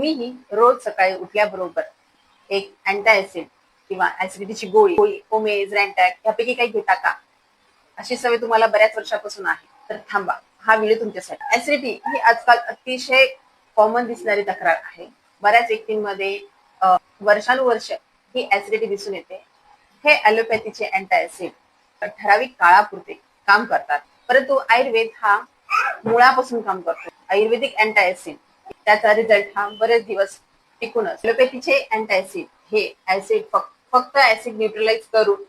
तुम्हीही रोज सकाळी उठल्याबरोबर एक अँटायसिड किंवा ऍसिडिटीची गोळी गोळी ओमेज रॅन्टॅक यापैकी काही घेता का? अशी सवय तुम्हाला बऱ्याच वर्षापासून आहे. तर थांबा. हा व्हिडिओ तुमच्यासाठी. ऍसिडिटी ही आजकाल अतिशय कॉमन दिसणारी तक्रार आहे. बऱ्याच व्यक्तींमध्ये वर्षानुवर्ष ही ऍसिडिटी दिसून येते. हे ॲलोपॅथीचे अँटासिड ठराविक काळापुरते काम करतात. परंतु आयुर्वेद हा मुळापासून काम करतो. आयुर्वेदिक अँटायसिड त्याचा रिझल्ट हा बरेच दिवस टिकून ॲलोपॅथीचे अँटासिड हे ऍसिड फक्त ऍसिड न्यूट्रलाइज करून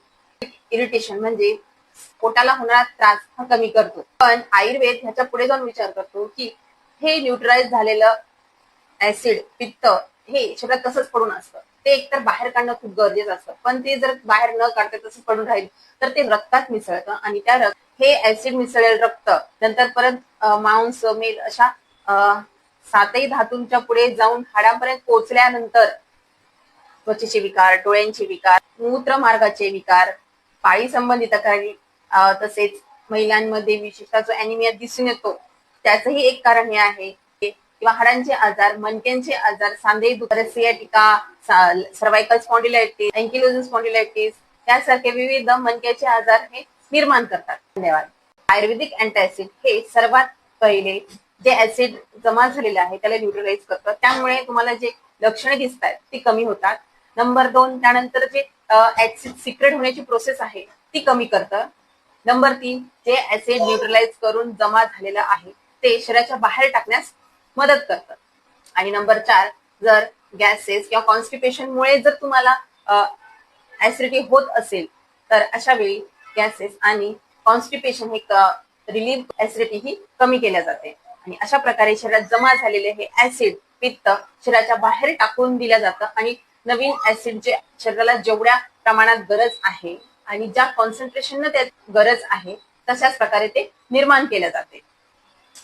इरिटेशन म्हणजे पोटाला होणारा त्रास हा कमी करतो. पण आयुर्वेद ह्याच्या पुढे जाऊन विचार करतो की हे न्यूट्रलाइज झालेलं ऍसिड पित्त हे शरीरात तसंच पडून असतं. ते एकतर बाहेर काढणं खूप गरजेचं असतं. पण ते जर बाहेर न काढता तसंच पडून राहील तर ते रक्तात मिसळतं आणि त्या रक्त हे ऍसिड मिसळेल रक्त नंतर परत मांस मेल अशा सातही धातूंच्या पुढे जाऊन हाडांपर्यंत पोहोचल्यानंतर त्वचेचे विकार डोळ्यांचे विकार मूत्रमार्गाचे विकार पाळी संबंधित तक्रारी तसेच महिलांमध्ये विशेषतः जो अॅनिमिया दिसून येतो त्याचंही एक कारण हे आहे. किंवा हाडांचे आजार मणक्यांचे आजार सांधे दुखरे sciatica cervical spondylitis ankylosing spondylitis यासारखे विविध मणक्याचे आजार हे निर्माण करतात. धन्यवाद. आयुर्वेदिक अँटासिड हे सर्वात पहिले जे ऍसिड जमा झालेले आहे त्याला न्यूट्रलाइज करतं त्यामुळे तुम्हाला जे लक्षणे दिसत आहेत ती कमी होतात. नंबर दोन त्यानंतर जे ऍसिड सिक्रेट होण्याची प्रोसेस आहे ती कमी करतं. नंबर तीन जे ऍसिड न्यूट्रलाइज करून जमा झालेलं आहे ते शरीराच्या बाहेर टाकण्यास मदत करतं. आणि नंबर चार जर गॅसेस किंवा कॉन्स्टिपेशनमुळे जर तुम्हाला ऍसिडिटी होत असेल तर अशा वेळी गॅसेस आणि कॉन्स्टिपेशन हे रिलीफ ऍसिडिटी ही कमी केल्या जाते. आणि अशा प्रकारे शरीरात जमा झालेले हे ऍसिड पित्त शरीराच्या बाहेर टाकून दिलं जातं आणि नवीन ऍसिड जे शरीराला जेवढ्या प्रमाणात गरज आहे आणि ज्या कॉन्सन्ट्रेशन त्यात गरज आहे तशाच प्रकारे ते निर्माण केले जाते.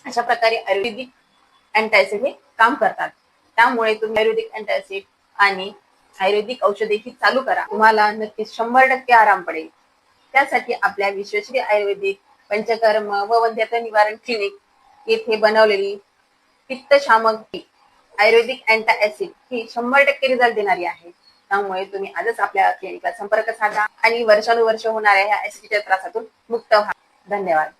अशा प्रकारे आयुर्वेदिक अँटायसिड हे काम करतात. त्यामुळे तुम्ही आयुर्वेदिक अँटायसिड आणि आयुर्वेदिक औषधे ही चालू करा. तुम्हाला नक्कीच शंभर टक्के आराम पडेल. त्यासाठी आपल्या विश्वश्री आयुर्वेदिक पंचकर्म व वंध्यता निवारण क्लिनिक येथे बनवलेली पित्तशामक आयुर्वेदिक अँटा ऍसिड ही शंभर टक्के रिझल्ट देणारी आहे. त्यामुळे तुम्ही आजच आपल्या क्लिनिकला संपर्क साधा आणि वर्षानुवर्ष होणाऱ्या ह्या ऍसिडच्या त्रासातून मुक्त व्हा. धन्यवाद.